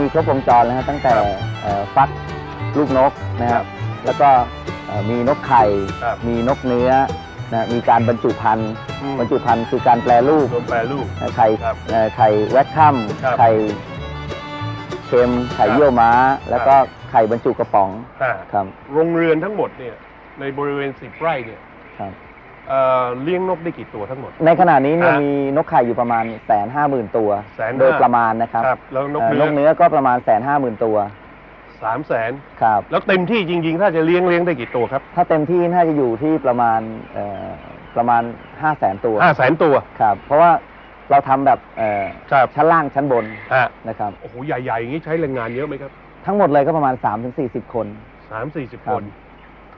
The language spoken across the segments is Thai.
มีครบวงจรแล้วฮะตั้งแต่ครับเอ่อฟักลูกนกนะคครัรับบแล้วก็เอ่อมีนกไข่ ครับ มีนกเนื้อนะมีการบรรจุพันธุ์อืมบรรจุพันธุ์คือการแปลรูป รวมแปรรูปนะไข่ครับเอ่อไข่แวคคัมครับไข่เค็มไข่ครับเยี่ยวม้า แล้วก็ไข่บรรจุกระป๋องอ่าครับโรงเรือนทั้งหมดเนี่ยในบริเวณสิบไร่เนี่ยครับ เอ่อเลี้ยงนกได้กี่ตัวทั้งหมด ในขณะนี้เนี่ยฮะมีนกไข่อยู่ประมาณแสนห้าหมื่นตัว 150,000 โดยประมาณนะครับครับ แล้วนกเอ่อเนื้นอกเนื้อก็ประมาณแสนห้าหมื่นตัวสามแสนครับ แล้วเต็มที่จริง ๆ ถ้าจะเลี้ยงเลี้ยงได้กี่ตัวครับถ้าเต็มที่น่าจะอยู่ที่ประมาณเอ่อประมาณห้าแสนตัวห้าแสนตัวครับ เพราะว่าเราทำแบบเอ่อครับชั้นล่างชั้นบนฮะนะครับ โอ้โหใหญ่ๆอย่างนี้ใช้แรงงานเยอะไหมครับทั้งหมดเลยก็ประมาณ 3-40 คน สามสี่สิบครัคบ น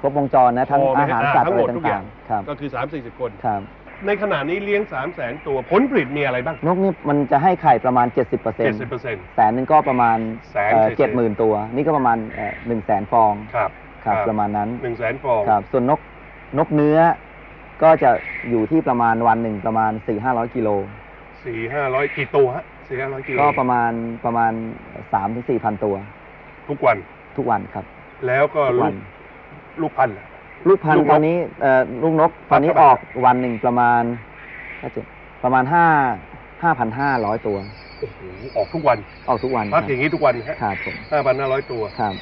ครบวงจรนะทั้งพอไหมอาหารอ่าสัตว์ทั้อะงไรหมดทุกอต่าย่างงๆครับก็คือสามสี่สิบคน ครับในขณะนี้เลี้ยงสามแสนตัวผลผลิตมีอะไรบ้าง นกนี่มันจะให้ไข่ประมาณ 70%เจ็ดสิบเปอร์เซ็นต์แสนหนึ่งก็ประมาณแสนเอ่อเศษๆเจ็ดหมื่นตัว นี่ก็ประมาณหนึ่งแสนฟองครับครับประมาณนั้นหนึ่งแสนฟอง ครับส่วนนกนกเนื้อก็จะอยู่ที่ประมาณวันหนึ่งประมาณ 4-500กิโลสี่ห้าร้อยกี่ตัวฮะสี่ห้าร้อยกิโลก็ประมาณประมาณ3-4ถึง4,000 ตัว ทุกวัน ทุกวันครับ แล้วก็ทุกลูวักน ลูกพันธุ์ล่ะลูกพันลูธุ์กนก ตอนนี้เอ่อลูกนกตอนนี้ครับออกวันหนึ่งประมาณก็จะประมาณห้าห้าพันห้าร้อยตัว โอ้โหออกทุกวันออกทุกวันพักอย่างนี้ทุกวันฮะครับผมห้าพันห้าร้อยตัว ครับ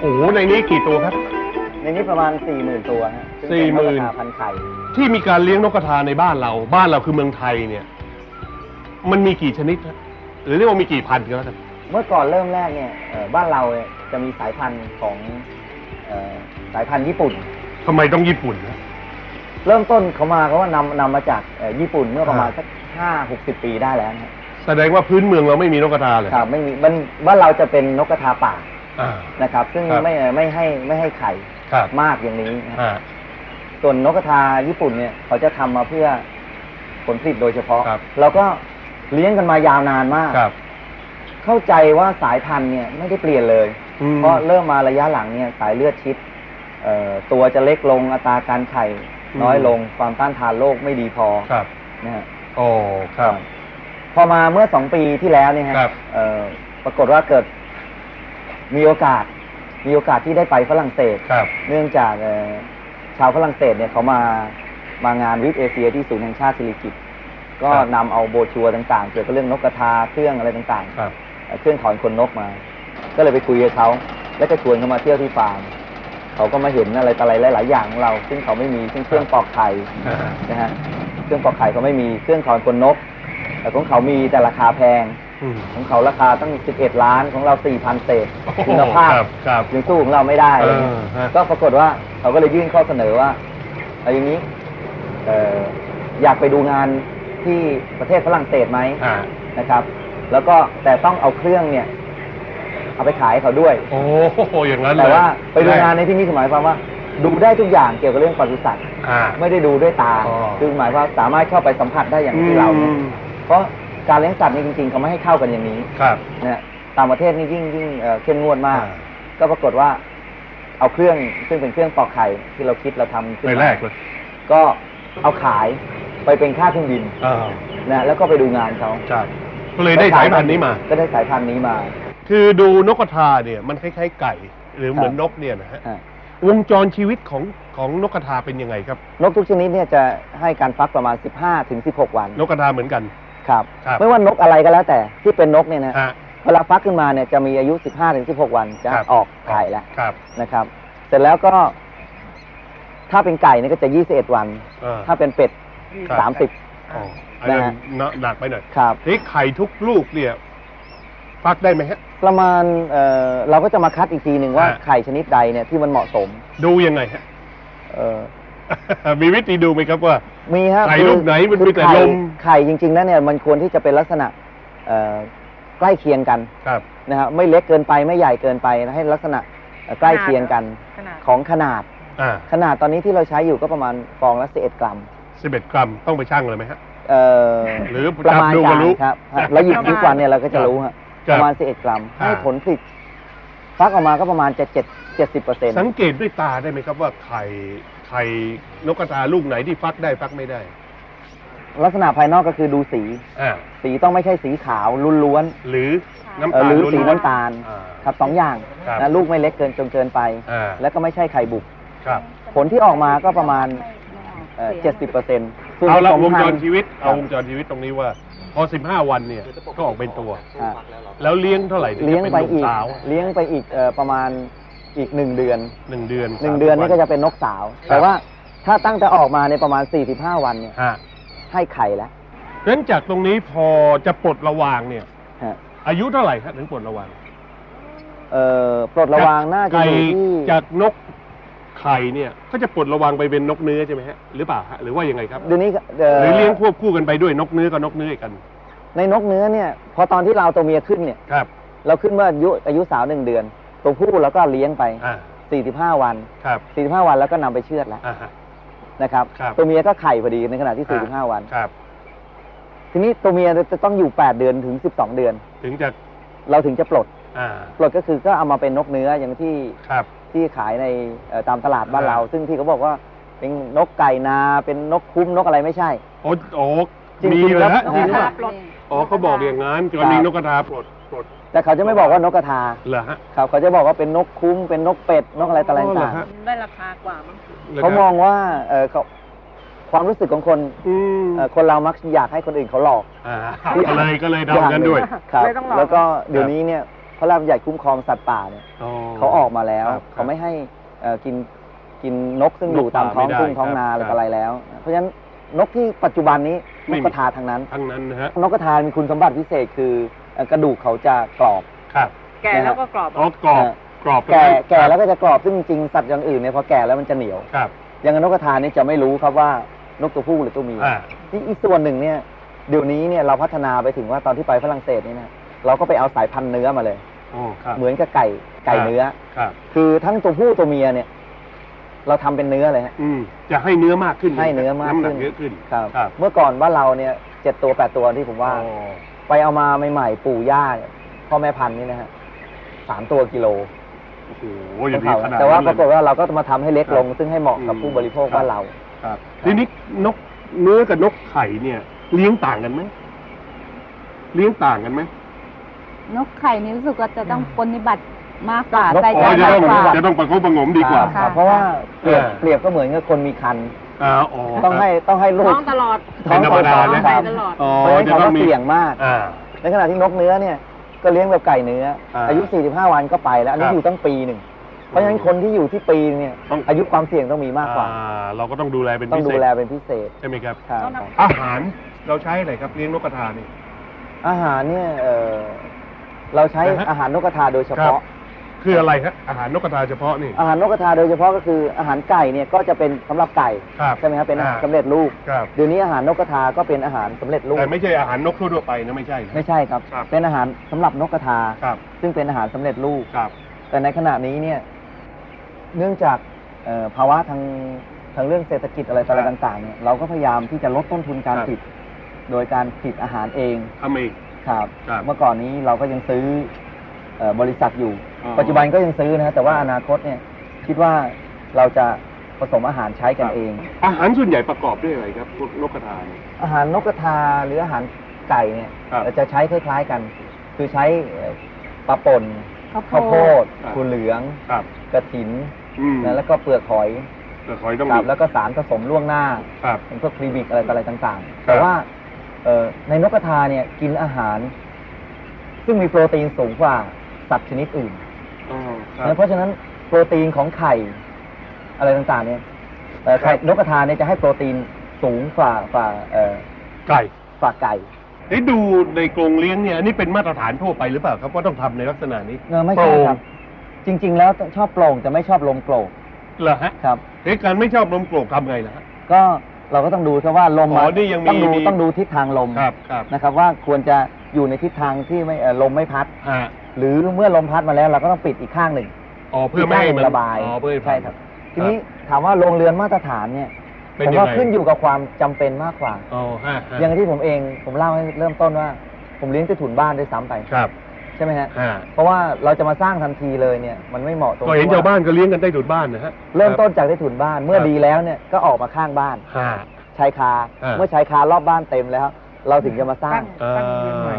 โอ้โหในนี้กี่ตัวครับ ในนี้ประมาณสี่หมื่นตัวฮะซึ่งเป็สี่หมื่นราคาพันไข่ ที่มีการเลี้ยงนกกระทาในบ้านเรา บ้านเราคือเมืองไทยเนี่ย มันมีกี่ชนิดฮะหรือเรียกว่ามีกี่พันกันแล้วกัน เมื่อก่อนเริ่มแรกเนี่ยเอ่อบ้านเราเนี่ยจะมีสายพันธุ์ของเอ่อสายพันธุ์ญี่ปุ่น ทำไมต้องญี่ปุ่นนะ เริ่มต้นเขามาเขาว่านำนำมาจากเอ่อญี่ปุ่นเมื่อประมาณอ่า สักห้าหกสิบปีได้แล้วนะฮะแสดงว่าพื้นเมืองเราไม่มีนกกระทาเลยครับไม่มีมันบ้านเราจะเป็นนกกระทาป่าอ่า นะครับ ซึ่งครับไม่ไม่ให้ไม่ให้ไข่ครับ มากอย่างนี้นะอ่า ส่วนนกกระทาญี่ปุ่นเนี่ยเขาจะทำมาเพื่อผลผลิตโดยเฉพาะครับเราก็เลี้ยงกันมายาวนานมาก ครับ เข้าใจว่าสายพันธุ์เนี่ยไม่ได้เปลี่ยนเลย อืม เพราะเริ่มมาระยะหลังเนี่ยสายเลือดชิดเอ่อตัวจะเล็กลงอัตราการไข่น้อยลงความต้านทานโรคไม่ดีพอครับ นะฮะโอ้ ครับ พอมาเมื่อสองปีที่แล้วเนี่ยฮะครับ เอ่อปรากฏว่าเกิดมีโอกาส มีโอกาสที่ได้ไปฝรั่งเศส ครับ เนื่องจากเอ่อ ชาวฝรั่งเศสเนี่ยเขามามางานวิทเอเชียที่ศูนย์แห่งชาติสิริกิติ์ก็ครับนำเอาโบรชัวร์ต่างๆ เกี่ยวกับเรื่องนกกระทาเครื่องอะไรต่างครับ ๆเอ่อเครื่องถอนขนนกมา ก็เลยไปคุยกับเขาแล้วก็ชวนเขามาเที่ยวที่ฟาร์มเขาก็มาเห็นอะไรต่ออะไรหลาย ๆ อย่างของเรา ซึ่งเขาไม่มีเช่นเครื่องปอกไข่ อ่านะฮะเครื่องปอกไข่เขาไม่มีเครื่องถอนขนนก แต่ของเขามีแต่ราคาแพงอืม ของเขาราคาตั้ง 11 ล้านของเรา 4,000เศษโอ้โหคุณภาพครับครับยังสู้ของเราไม่ได้อะไรเงี้ยเออฮะก็ปรากฏว่าเขาก็เลยยื่นข้อเสนอว่าเอาอย่างนี้เอ่ออยากไปดูงานที่ประเทศฝรั่งเศสไหมอ่านะครับ แล้วก็แต่ต้องเอาเครื่องเนี่ย เอาไปขายให้เขาด้วย โอ้โหอย่างนั้นเลยแต่ว่าไปดูงานในที่นี้คือหมายความว่า ดูได้ทุกอย่างเกี่ยวกับเรื่องปศุสัตว์อ่าไม่ได้ดูด้วยตาอ๋อคือหมายความว่าสามารถเข้าไปสัมผัสได้อย่างที่เราเนี่ยอืมเพราะ การเลี้ยงสัตว์นี่จริงๆเขาไม่ให้เข้ากันอย่างนี้ครับนะฮะต่างประเทศนี่ยิ่งยิ่งเอ่อเข้มงวดมากอ่าก็ปรากฏว่าเอาเครื่องซึ่งเป็นเครื่องปอกไข่ที่เราคิดเราทำขึ้นไปมาแรกเลยก็เอาขายไปเป็นค่าเครื่องบินอ่านะแล้วก็ไปดูงานเขาใช่ก็เลยได้สายพันธุ์นี้มา ก็ได้สายพันธุ์นี้มา คือดูนกกระทาเนี่ยมันคล้ายๆไก่ หรือเหมือนนกเนี่ยนะฮะฮะวงจรชีวิตของของนกกระทาเป็นยังไงครับ นกทุกชนิดเนี่ยจะให้การฟักประมาณ 15ถึง16 วัน นกกระทาเหมือนกัน ครับ ครับไม่ว่านกอะไรก็แล้วแต่ที่เป็นนกเนี่ยนะฮะ เวลาฟักขึ้นมาเนี่ยจะมีอายุ 15ถึง16 วันจะครับ ออกไข่แล้วครับนะครับ เสร็จแล้วก็ ถ้าเป็นไก่เนี่ยก็จะ 21 วันอ่าถ้าเป็นเป็ด ครับ30 อ๋ออันนั้นนะฮะ เนอะหนักไปหน่อยครับทีนี้ไข่ทุกลูกเนี่ยฟักได้ไหมฮะ ประมาณเอ่อเราก็จะมาคัดอีกทีหนึ่งว่าฮะ ไข่ชนิดใดเนี่ยที่มันเหมาะสมดูยังไงฮะ เอ่อ มีวิธีดูไหมครับว่า มีฮะไข่คือลูกไหนมันคือมีแต่ไข่ลม ไข่จริงๆแล้วเนี่ยมันควรที่จะเป็นลักษณะเอ่อใกล้เคียงกันครับ นะฮะไม่เล็กเกินไปไม่ใหญ่เกินไปนะให้ลักษณะเอ่อใกล้เคียงกันขนาด ของขนาด อ่าขนาดตอนนี้ที่เราใช้อยู่ก็ประมาณฟองละ11กรัมสิบเอ็ดกรัมต้องไปชั่งเลยไหมฮะ เอ่อหรือประมาณจับดูก็การรู้ครับฮะแล้วหยิบทุกวันเนี่ยเราก็จะรู้ฮะคปรับระมาณ11กรัมอ่าให้ผลผลิตฟักออกมาก็ประมาณจะ7 70เปอร์เซ็นต์สังเกตด้วยตาได้ไหมครับว่าไข่ไข่นกกระทาลูกไหนที่ฟักได้ฟักไม่ได้ ลักษณะภายนอกก็คือดูสี อ่าสีต้องไม่ใช่สีขาวล้วนหรือๆน้ำเอ่อตาลหรือล้วนๆสีน้ำตาลอ่าครับสองอย่างครับนะลูกไม่เล็กเกินจนเกินไป อ่า แล้วก็ไม่ใช่ไข่บุก ครับ ผลที่ออกมาก็ประมาณ เจ็ดสิบเปอร์เซ็นต์เอาละวงจรชีวิตเอาวงจรชีวิตตรงนี้ว่า พอ 15 วันเนี่ยก็ออกเป็นตัว แล้วเลี้ยงเท่าไหร่ถึงเลี้ยงจะไปเป็นลูอีกกสาว เลี้ยงไปอีกเอ่อประมาณ อีกหนึ่งเดือนหนึ่งเดือนหนึ่งเดือนนี่ก็จะเป็นนกสาวครับแต่ว่าถ้าตั้งแต่ออกมาในประมาณ 45 วันเนี่ยฮะให้ไข่แล้วเพราะฉะนั้นจากตรงนี้พอจะปลดระวางเนี่ยฮะอายุเท่าไหร่ครับถึงปลดระวางเอ่อปลดระวางน่าจะไก่อยู่ที่จากนกไข่เนี่ยก็จะปลดระวางไปเป็นนกเนื้อใช่ไหมฮะหรือเปล่าฮะหรือว่ายังไงครับเดี๋ยวนี้หรือเลี้ยงควบคู่กันไปด้วยนกเนื้อกับนกเนื้ออีกกัน ในนกเนื้อเนี่ย พอตอนที่เราเอาตัวเมียขึ้นเนี่ยครับ เราขึ้นเมื่ออายุอายุสาวหนึ่งเดือน ตัวผู้เราก็เลี้ยงไป อ่า45 วัน ครับ45 วันแล้วก็นำไปเชือดแล้วอ่าฮะ นะครับ ครับ ตัวเมียก็ไข่พอดีในขณะที่อ่า45 วัน ครับ ทีนี้ตัวเมียจะต้องอยู่ 8 เดือนถึง 12 เดือน ถึงจะเราถึงจะปลด อ่าปลดก็คือก็เอามาเป็นนกเนื้ออย่างที่ครับ ที่ขายในเอ่อตามตลาดบ้านอ่า เรา ซึ่งที่เขาบอกว่าเป็นนกไก่นาเป็นนกคุ้มนกอะไรไม่ใช่ โอ้โอ้ จริงๆมีเลยแล้วฮะจริงครัว่าบอ๋อเขาบอกอย่างนั้นกรณีนกกระทาปลดปลดแต่เขาจะไม่บอกว่านกกระทาเหรอฮะครับเขาจะบอกว่าเป็นนกคุ้มเป็นนกเป็ดนกอะไรต่างอ๋อเหรอต่างฮะได้ราคากว่ามั้งหรครับเขามองว่าเอ่อเขาความรู้สึกของคนอืมเอ่อคนเรามักอยากให้คนอื่นเขาหลอก อ่าก็เลยก็เลยเดากันด้วย ครับเลยต้องหลอกแล้วก็เดี๋ยวนี้เนี่ยพระราชบัญญัติคุ้มครองสัตว์ป่าเนี่ยอ๋อเขาออกมาแล้ว ครับเขาไม่ให้เอ่อกินกินนกซึ่งอยู่ตามท้องนกป่าไม่ได้ทุ่งท้องนาครับ อะไรต่ออะไรแล้ว เพราะฉะนั้น นกที่ปัจจุบันนี้ไม่นมีกกระทาทางนั้น ทั้งนั้นนะฮะนกกระทามีคุณสมบัติพิเศษคือเอ่อกระดูกเขาจะกรอบ ครับแก่แล้วก็กรอบอ๋อกรอบเออกรอบแก่แก่ครับแล้วก็จะกรอบซึ่งจริงๆสัตว์อย่างอื่นเนี่ยพอแก่แล้วมันจะเหนียว ครับอย่างนกกระทานี่จะไม่รู้ครับว่านกตัวผู้หรือตัวเมีย อ่า ที่อีกส่วนหนึ่งเนี่ยเดี๋ยวนี้เนี่ยเราพัฒนาไปถึงว่าตอนที่ไปฝรั่งเศสนี่นะเราก็ไปเอาสายพันธุ์เนื้อมาเลย โอ้ครับเหมือนกับไก่ไก่เนื้อ ครับ คือทั้งตัวผู้ตัวเมียเนี่ย เราทำเป็นเนื้อเลยฮะ อืมจะให้เนื้อมากขึ้นให้เนื้อมากน้ำหนัขึ้กนเยอะขึ้นครับ ครับเมื่อก่อนว่านเราเนี่ยเจ็ดตัวแปดตัวที่ผมว่า อ๋อไปเอามาใหม่ๆปู่ย่าเนี่ยพ่อแม่พันธุ์นี่นะฮะสามตัวกิโลโอ้โหอย่างนี้ขนาดแต่ว่านั้นปรากฏเลยว่าเราก็มาทำให้เล็กลงครับซึ่งให้เหมาะกับอืมผู้บริโภคครับบ้านเรา ครับทีนี้นกเนื้อกับนกไข่เนี่ย เลี้ยงต่างกันไหมเลี้ยงต่างกันไหม นกไข่นี่รู้สึกว่าจะต้องปฏิบัติ มากกว่านกใส่อ๋ใจอจะมาต้องกกว่า จะต้องประคบประหงมดีกว่าอ่ค่ะ เพราะว่าเปรียบอ่าเปรียบก็เหมือนกับคนมีคัน อ่าอ๋อ ต้องให้ต้องให้ลูท้กองตลอดเป็นธรรมดาท้องนะสองไปตลอด อ๋อเพราะฉะนั้นจะเขาต้อก็งมีเสี่ยงมาก อ่า ในขณะที่นกเนื้อเนี่ยก็เลี้ยงแบบไก่เนื้อ อ่าอายุ 45 วันก็ไปแล้วอันนี้ครับอยู่ตั้งปีหนึ่ง เพราะฉะนั้นคนที่อยู่ที่ปีเนี่ยต้อง อายุความเสี่ยงต้องมีมากกว่า อ่เราก็ต้องดูแลเป็นต้อพิงเศดูษแลเป็นพิเศษใช่ไหมครับ ครับต้องนอาหารเราใช้อะไรครับเลี้ยงนกกระทานี่ อาหารเนี่ยเอ่อเราใช้นะฮะอาหารนกกระทาโดยเฉพาะคื ออะไรฮะอาหารนกกระทาเฉพาะนี่ อาหารนกกระทาโดยเฉพาะก็คืออาหารไก่เนี่ยก็จะเป็นสำหรับไก่ครับใช่ไหมครับเป็นอาหารอ่าสำเร็จรูปครับ เดี๋ยวนี้อาหารนกกระทาก็เป็นอาหารสำเร็จรูปแต่ไม่ใช่อาหารนกทั่วๆไปนะไม่ใช่นะ ไม่ใช่ครับ ครับ เป็นอาหารสำหรับนกกระทา ครับซึ่งเป็นอาหารสำเร็จรูป ครับ แต่ในขณะนี้เนี่ยเนื่องจากเอ่อภาวะทางทางเรื่องเศรษฐกิจอะไรต่ครับางๆเนี่ยเราก็พยายามที่จะลดต้นทุนการครับ ผลิตโดยการผลิตอาหารเองทำเอง ครับ ครับ เมื่อก่อนนี้เราก็ยังซื้อเอ่อ บริษัทอยู่อ๋อปัจจุบันก็ยังซื้อนะฮะแต่ว่าอนาคตเนี่ยคิดว่าเราจะผสมอาหารใช้กันเอง อาหารส่วนใหญ่ประกอบด้วยอะไรครับพวกนกกระทาเนี่ย อาหารนกกระทาหรืออาหารไก่เนี่ยครับจะใช้คล้ายๆกัน คือใช้เอ่อปลาป่นข้าวข้าวโพโพดดครับถั่วเหลืองครับกระถินอืมนะแล้วก็เปลือกหอยแต่คอยต้องครับมีแล้วก็สารผสมล่วงหน้า ครับ เป็นพวกพรีบิกอะไรต่ออะไรต่างครัๆบแต่ว่าเอ่อในนกกระทาเนี่ยกินอาหาร ซึ่งมีโปรตีนสูงกว่า สัตว์ชนิดอื่นอ๋อครับนะเพราะฉะนั้นโปรตีนของไข่อะไรต่างๆเนี่ยเอ่อไข่ครับนกกระทาเนี่ยจะให้โปรตีนสูงกว่ากว่าเอ่อไก่กว่าไก่เอ้ดูในกรงเลี้ยงเนี่ยอันนี้เป็นมาตรฐานทั่วไปหรือเปล่าครับว่าต้องทำในลักษณะนี้เออไม่ใช่โปร่งครับ จริง ๆ แล้วชอบโปร่งแต่ไม่ชอบลมโกรกเหรอฮะครับเอ้การไม่ชอบลมโกรกทำไงล่ะฮะ ก็เราก็ต้องดูครับว่าลมอ๋อมานี่ยังมีต้องดูมี ต้องดูทิศทางลมครับครับนะครับ ว่าควรจะอยู่ในทิศทางที่ไม่เอ่อลมไม่พัด ฮะ หรือเมื่อลมพัดมาแล้วเราก็ต้องปิดอีกข้างหนึ่งอ๋อเพื่อไม่ให้มันระบายอ๋อเพื่อให้ใช่ครับ ทีนี้ถามว่าโรงเรือนมาตรฐานเนี่ยเป็นผมยังว่าไงขึ้นอยู่กับความจำเป็นมากกว่า อ๋อฮะฮะอย่างที่ผมเองผมเล่าให้เริ่มต้นว่า ผมเลี้ยงใต้ถุนบ้านด้วยซ้ำไปครับช่ไหมฮะฮะเพราะว่าเราจะมาสร้างทันทีเลยเนี่ยมันไม่เหมาะตรงก็เห็นที่ชาวบ้านก็เลี้ยงกันใต้ถุนบ้านนะฮะ เริ่มต้นจากใต้ถุนบ้านเมื่อครับ ดีแล้วเนี่ยก็ออกมาข้างบ้าน ฮะ ชายคา อ่า เมื่อชายคารอบบ้านเต็มแล้ว เราถึงจะมาสร้างอ่าตั้งเรือนใหม่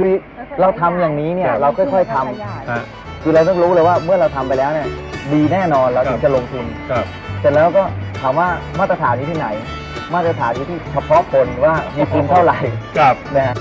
คือเราทำอย่างนี้เนี่ยเราค่อยๆทำฮะ คือเราต้องรู้เลยว่าเมื่อเราทำไปแล้วเนี่ยดีแน่นอนเราถึงจะลงทุน ครับ เสร็จแล้วก็ถามว่ามาตรฐานอยู่ที่ไหน มาตรฐานอยู่ที่เฉพาะคนว่ามีทุนเท่าไหร่ครับ นะฮะ